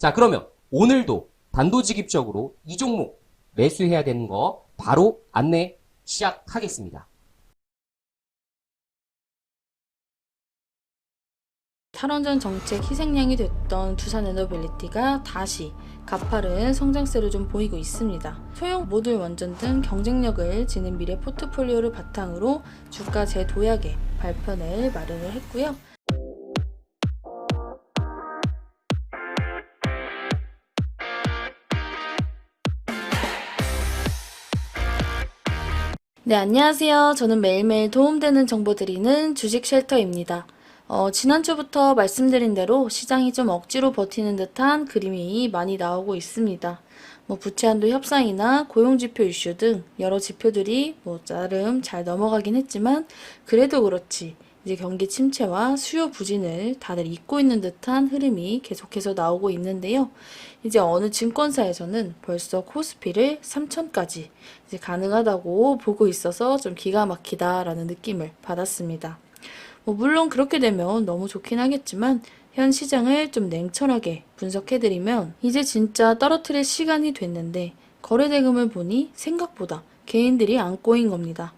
자 그러면 오늘도 단도직입적으로 이 종목 매수해야 되는 거 바로 안내 시작하겠습니다. 탈원전 정책 희생양이 됐던 두산 에너빌리티가 다시 가파른 성장세를 좀 보이고 있습니다. 소형 모듈 원전 등 경쟁력을 지닌 미래 포트폴리오를 바탕으로 주가 재도약에 발표를 마련을 했고요. 네, 안녕하세요. 저는 매일매일 도움되는 정보 드리는 주식 쉘터입니다. 어, 지난주부터 말씀드린 대로 시장이 좀 억지로 버티는 듯한 그림이 많이 나오고 있습니다. 뭐 부채 한도 협상이나 고용지표 이슈 등 여러 지표들이 뭐 나름 잘 넘어가긴 했지만 그래도 그렇지 이제 경기 침체와 수요 부진을 다들 잊고 있는 듯한 흐름이 계속해서 나오고 있는데요. 이제 어느 증권사에서는 벌써 코스피를 3천까지 이제 가능하다고 보고 있어서 좀 기가 막히다라는 느낌을 받았습니다. 뭐 물론 그렇게 되면 너무 좋긴 하겠지만 현 시장을 좀 냉철하게 분석해드리면 이제 진짜 떨어뜨릴 시간이 됐는데 거래대금을 보니 생각보다 개인들이 안 꼬인 겁니다.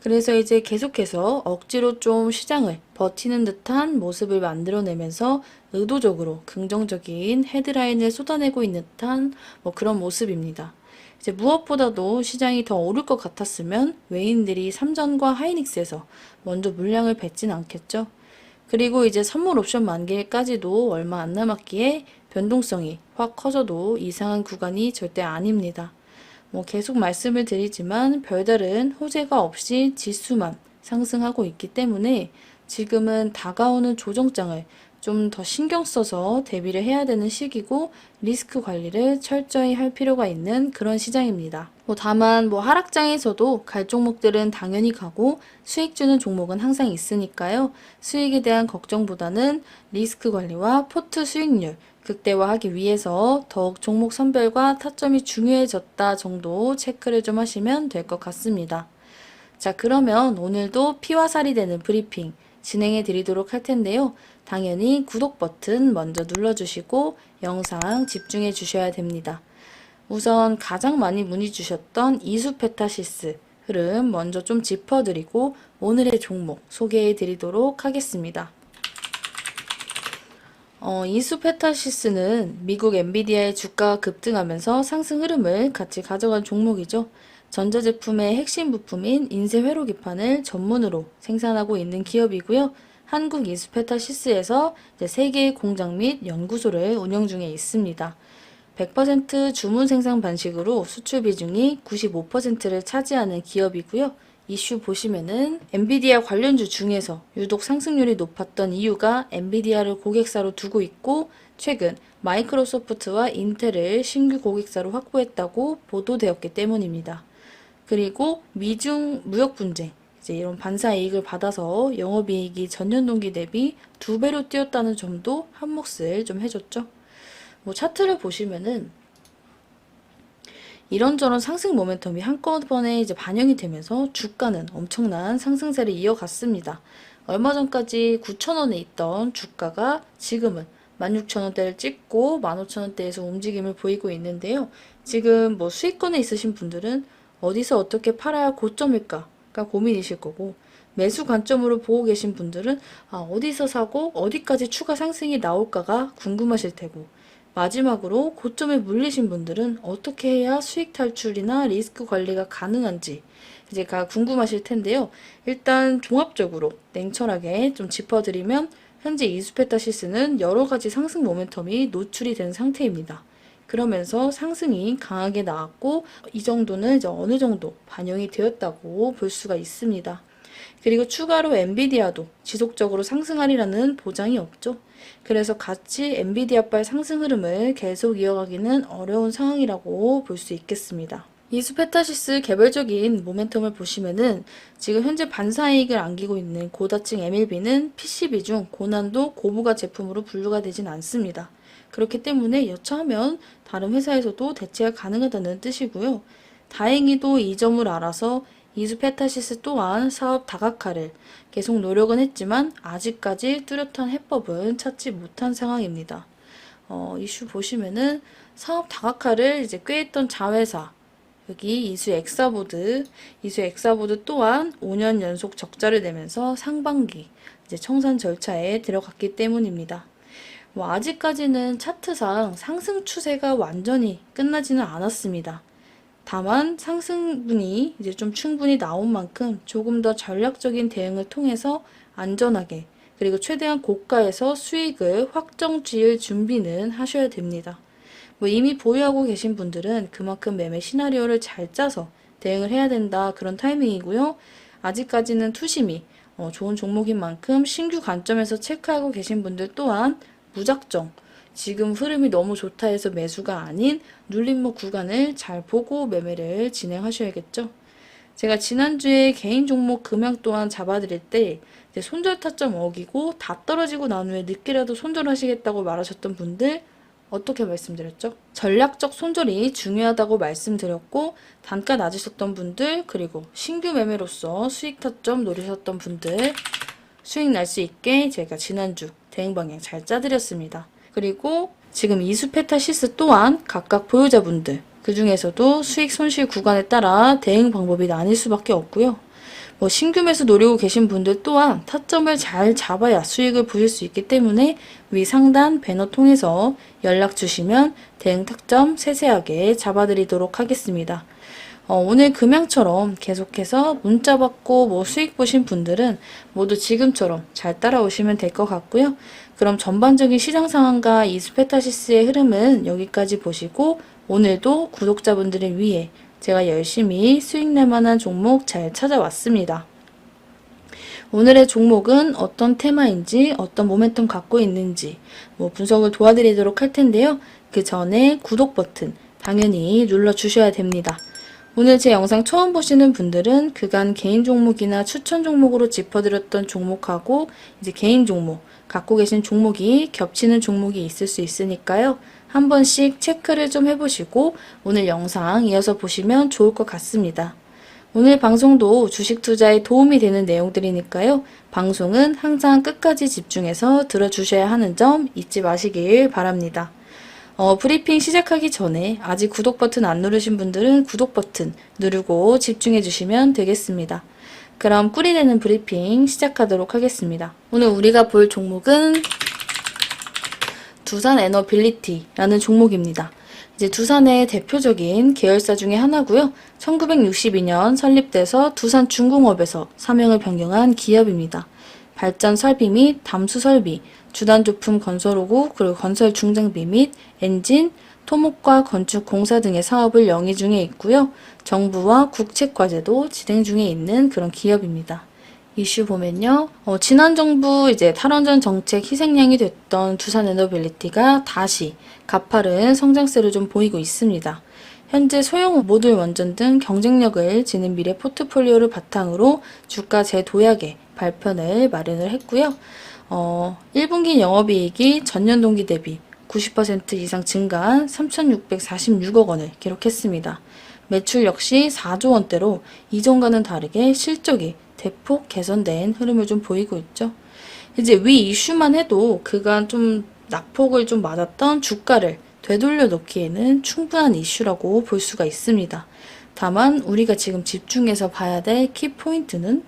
그래서 이제 계속해서 억지로 좀 시장을 버티는 듯한 모습을 만들어내면서 의도적으로 긍정적인 헤드라인을 쏟아내고 있는 듯한 뭐 그런 모습입니다. 이제 무엇보다도 시장이 더 오를 것 같았으면 외인들이 삼전과 하이닉스에서 먼저 물량을 뱉진 않겠죠. 그리고 이제 선물 옵션 만기일까지도 얼마 안 남았기에 변동성이 확 커져도 이상한 구간이 절대 아닙니다. 뭐 계속 말씀을 드리지만 별다른 호재가 없이 지수만 상승하고 있기 때문에 지금은 다가오는 조정장을 좀 더 신경 써서 대비를 해야 되는 시기고 리스크 관리를 철저히 할 필요가 있는 그런 시장입니다. 뭐 다만 뭐 하락장에서도 갈 종목들은 당연히 가고 수익 주는 종목은 항상 있으니까요. 수익에 대한 걱정보다는 리스크 관리와 포트 수익률 극대화하기 위해서 더욱 종목 선별과 타점이 중요해졌다 정도 체크를 좀 하시면 될 것 같습니다. 자, 그러면 오늘도 피와 살이 되는 브리핑 진행해 드리도록 할 텐데요. 당연히 구독 버튼 먼저 눌러주시고 영상 집중해 주셔야 됩니다. 우선 가장 많이 문의 주셨던 이수페타시스 흐름 먼저 좀 짚어드리고 오늘의 종목 소개해 드리도록 하겠습니다. 어, 이수페타시스는 미국 엔비디아의 주가가 급등하면서 상승 흐름을 같이 가져간 종목이죠. 전자제품의 핵심 부품인 인쇄 회로 기판을 전문으로 생산하고 있는 기업이고요. 한국 이수페타시스에서 이제 세 개의 공장 및 연구소를 운영 중에 있습니다. 100% 주문 생산 방식으로 수출 비중이 95%를 차지하는 기업이고요. 이슈 보시면은 엔비디아 관련주 중에서 유독 상승률이 높았던 이유가 엔비디아를 고객사로 두고 있고 최근 마이크로소프트와 인텔을 신규 고객사로 확보했다고 보도되었기 때문입니다. 그리고 미중 무역 분쟁 이제 이런 반사 이익을 받아서 영업이익이 전년 동기 대비 두 배로 뛰었다는 점도 한 몫을 좀 해줬죠. 뭐 차트를 보시면은 이런저런 상승 모멘텀이 한꺼번에 이제 반영이 되면서 주가는 엄청난 상승세를 이어갔습니다. 얼마 전까지 9,000원에 있던 주가가 지금은 16,000원대를 찍고 15,000원대에서 움직임을 보이고 있는데요. 지금 뭐 수익권에 있으신 분들은 어디서 어떻게 팔아야 고점일까가 고민이실 거고 매수 관점으로 보고 계신 분들은 아, 어디서 사고 어디까지 추가 상승이 나올까가 궁금하실 테고 마지막으로 고점에 물리신 분들은 어떻게 해야 수익 탈출이나 리스크 관리가 가능한지 이제 가 궁금하실 텐데요. 일단 종합적으로 냉철하게 좀 짚어드리면 현재 이수페타 시스는 여러 가지 상승 모멘텀이 노출이 된 상태입니다. 그러면서 상승이 강하게 나왔고 이 정도는 이제 어느 정도 반영이 되었다고 볼 수가 있습니다. 그리고 추가로 엔비디아도 지속적으로 상승하리라는 보장이 없죠. 그래서 같이 엔비디아발 상승 흐름을 계속 이어가기는 어려운 상황이라고 볼 수 있겠습니다. 이수페타시스 개별적인 모멘텀을 보시면은 지금 현재 반사이익을 안기고 있는 고다층 MLB는 PCB 중 고난도 고부가 제품으로 분류가 되진 않습니다. 그렇기 때문에 여차하면 다른 회사에서도 대체가 가능하다는 뜻이고요. 다행히도 이 점을 알아서 이수페타시스 또한 사업 다각화를 계속 노력은 했지만 아직까지 뚜렷한 해법은 찾지 못한 상황입니다. 어, 이슈 보시면은 사업 다각화를 이제 꾀했던 자회사 여기 이수 엑사보드, 이수 엑사보드 또한 5년 연속 적자를 내면서 상반기 이제 청산 절차에 들어갔기 때문입니다. 뭐 아직까지는 차트상 상승 추세가 완전히 끝나지는 않았습니다. 다만 상승분이 이제 좀 충분히 나온 만큼 조금 더 전략적인 대응을 통해서 안전하게 그리고 최대한 고가에서 수익을 확정 지을 준비는 하셔야 됩니다. 뭐 이미 보유하고 계신 분들은 그만큼 매매 시나리오를 잘 짜서 대응을 해야 된다 그런 타이밍이고요. 아직까지는 투심이 어, 좋은 종목인 만큼 신규 관점에서 체크하고 계신 분들 또한 무작정 지금 흐름이 너무 좋다 해서 매수가 아닌 눌림목 구간을 잘 보고 매매를 진행하셔야겠죠. 제가 지난주에 개인 종목 금양 또한 잡아드릴 때 손절 타점 어기고 다 떨어지고 난 후에 늦게라도 손절하시겠다고 말하셨던 분들 어떻게 말씀드렸죠? 전략적 손절이 중요하다고 말씀드렸고 단가 낮으셨던 분들 그리고 신규 매매로서 수익 타점 노리셨던 분들 수익 날 수 있게 제가 지난주 대응 방향 잘 짜드렸습니다. 그리고 지금 이수페타시스 또한 각각 보유자분들 그 중에서도 수익 손실 구간에 따라 대응 방법이 나뉠 수밖에 없고요. 뭐 신규 매수 노리고 계신 분들 또한 타점을 잘 잡아야 수익을 보실 수 있기 때문에 위 상단 배너 통해서 연락 주시면 대응 타점 세세하게 잡아드리도록 하겠습니다. 어, 오늘 금양처럼 계속해서 문자 받고 뭐 수익 보신 분들은 모두 지금처럼 잘 따라오시면 될 것 같고요. 그럼 전반적인 시장 상황과 이스페타시스의 흐름은 여기까지 보시고 오늘도 구독자분들을 위해 제가 열심히 수익 낼 만한 종목 잘 찾아왔습니다. 오늘의 종목은 어떤 테마인지, 어떤 모멘텀 갖고 있는지, 뭐 분석을 도와드리도록 할 텐데요. 그 전에 구독 버튼 당연히 눌러 주셔야 됩니다. 오늘 제 영상 처음 보시는 분들은 그간 개인 종목이나 추천 종목으로 짚어드렸던 종목하고 이제 개인 종목, 갖고 계신 종목이 겹치는 종목이 있을 수 있으니까요. 한 번씩 체크를 좀 해보시고 오늘 영상 이어서 보시면 좋을 것 같습니다. 오늘 방송도 주식 투자에 도움이 되는 내용들이니까요. 방송은 항상 끝까지 집중해서 들어주셔야 하는 점 잊지 마시길 바랍니다. 어, 브리핑 시작하기 전에 아직 구독 버튼 안 누르신 분들은 구독 버튼 누르고 집중해 주시면 되겠습니다. 그럼 꿀이 되는 브리핑 시작하도록 하겠습니다. 오늘 우리가 볼 종목은 두산 에너빌리티라는 종목입니다. 이제 두산의 대표적인 계열사 중에 하나고요. 1962년 설립돼서 두산 중공업에서 사명을 변경한 기업입니다. 발전 설비 및 담수 설비, 주단 조품 건설호구, 그리고 건설 중장비 및 엔진, 토목과 건축 공사 등의 사업을 영위 중에 있고요. 정부와 국책 과제도 진행 중에 있는 그런 기업입니다. 이슈 보면요. 어, 지난 정부 이제 탈원전 정책 희생양이 됐던 두산 에너빌리티가 다시 가파른 성장세를 좀 보이고 있습니다. 현재 소형 모듈 원전 등 경쟁력을 지닌 미래 포트폴리오를 바탕으로 주가 재도약의 발편을 마련을 했고요. 어, 1분기 영업이익이 전년 동기 대비 90% 이상 증가한 3,646억 원을 기록했습니다. 매출 역시 4조 원대로 이전과는 다르게 실적이 대폭 개선된 흐름을 좀 보이고 있죠. 이제 위 이슈만 해도 그간 좀 낙폭을 좀 맞았던 주가를 되돌려 놓기에는 충분한 이슈라고 볼 수가 있습니다. 다만 우리가 지금 집중해서 봐야 될 키포인트는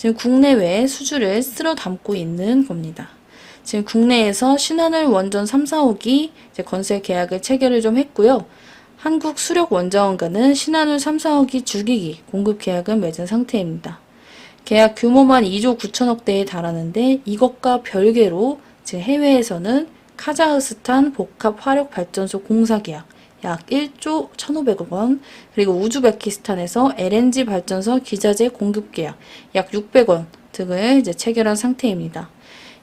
지금 국내외 수주를 쓸어 담고 있는 겁니다. 지금 국내에서 신한울 원전 3, 4호기 이제 건설 계약을 체결을 좀 했고요. 한국 수력 원자원과는 신한울 3, 4호기 주기기 공급 계약을 맺은 상태입니다. 계약 규모만 2조 9천억 대에 달하는데 이것과 별개로 지금 해외에서는 카자흐스탄 복합 화력 발전소 공사 계약 약 1조 1,500억 원, 그리고 우즈베키스탄에서 LNG 발전소 기자재 공급 계약 약 600원 등을 이제 체결한 상태입니다.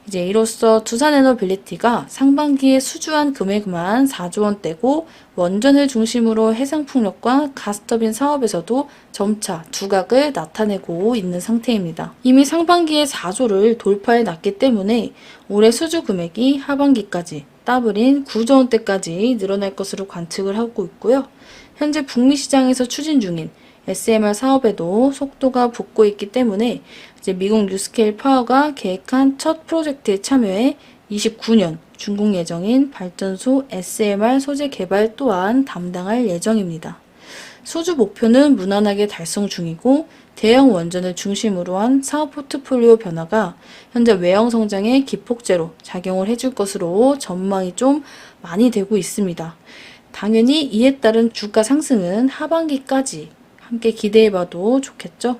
이제 이로써 두산에너빌리티가 상반기에 수주한 금액만 4조 원대고 원전을 중심으로 해상풍력과 가스터빈 사업에서도 점차 두각을 나타내고 있는 상태입니다. 이미 상반기에 4조를 돌파해 놨기 때문에 올해 수주 금액이 하반기까지 더블인 9조 원 대까지 늘어날 것으로 관측을 하고 있고요. 현재 북미 시장에서 추진 중인 SMR 사업에도 속도가 붙고 있기 때문에 이제 미국 뉴스케일 파워가 계획한 첫 프로젝트에 참여해 29년 준공 예정인 발전소 SMR 소재 개발 또한 담당할 예정입니다. 수주 목표는 무난하게 달성 중이고 대형 원전을 중심으로 한 사업 포트폴리오 변화가 현재 외형 성장의 기폭제로 작용을 해줄 것으로 전망이 좀 많이 되고 있습니다. 당연히 이에 따른 주가 상승은 하반기까지 함께 기대해 봐도 좋겠죠?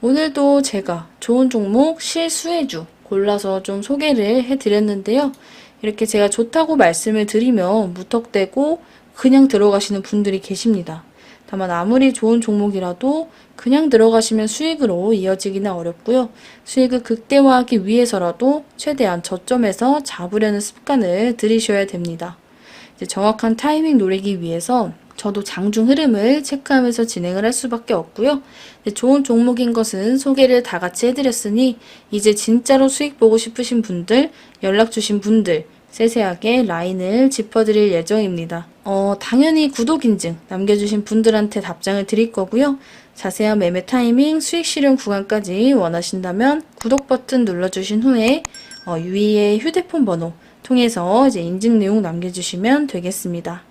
오늘도 제가 좋은 종목 실수해주 골라서 좀 소개를 해 드렸는데요. 이렇게 제가 좋다고 말씀을 드리면 무턱대고 그냥 들어가시는 분들이 계십니다. 다만 아무리 좋은 종목이라도 그냥 들어가시면 수익으로 이어지기는 어렵고요. 수익을 극대화하기 위해서라도 최대한 저점에서 잡으려는 습관을 들이셔야 됩니다. 이제 정확한 타이밍 노리기 위해서 저도 장중 흐름을 체크하면서 진행을 할 수밖에 없고요. 네, 좋은 종목인 것은 소개를 다 같이 해드렸으니 이제 진짜로 수익 보고 싶으신 분들, 연락 주신 분들, 세세하게 라인을 짚어드릴 예정입니다. 어, 당연히 구독 인증 남겨주신 분들한테 답장을 드릴 거고요. 자세한 매매 타이밍, 수익 실현 구간까지 원하신다면 구독 버튼 눌러주신 후에 어, 유이의 휴대폰 번호 통해서 이제 인증 내용 남겨주시면 되겠습니다.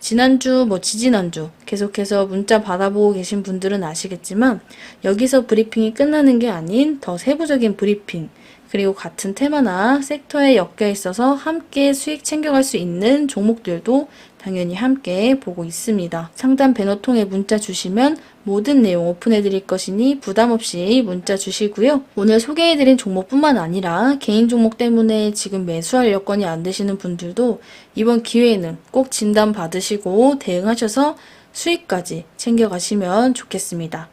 지난주, 뭐 지지난주 계속해서 문자 받아보고 계신 분들은 아시겠지만 여기서 브리핑이 끝나는 게 아닌 더 세부적인 브리핑 그리고 같은 테마나 섹터에 엮여 있어서 함께 수익 챙겨갈 수 있는 종목들도 당연히 함께 보고 있습니다. 상단 배너 통해 문자 주시면 모든 내용 오픈해 드릴 것이니 부담 없이 문자 주시고요. 오늘 소개해 드린 종목뿐만 아니라 개인 종목 때문에 지금 매수할 여건이 안 되시는 분들도 이번 기회에는 꼭 진단 받으시고 대응하셔서 수익까지 챙겨가시면 좋겠습니다.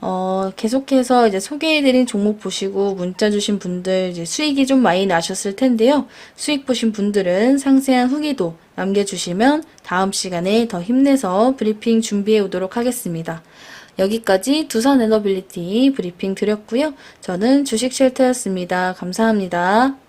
어, 계속해서 이제 소개해드린 종목 보시고 문자 주신 분들 이제 수익이 좀 많이 나셨을 텐데요. 수익 보신 분들은 상세한 후기도 남겨주시면 다음 시간에 더 힘내서 브리핑 준비해 오도록 하겠습니다. 여기까지 두산 에너빌리티 브리핑 드렸고요. 저는 주식 쉘터였습니다. 감사합니다.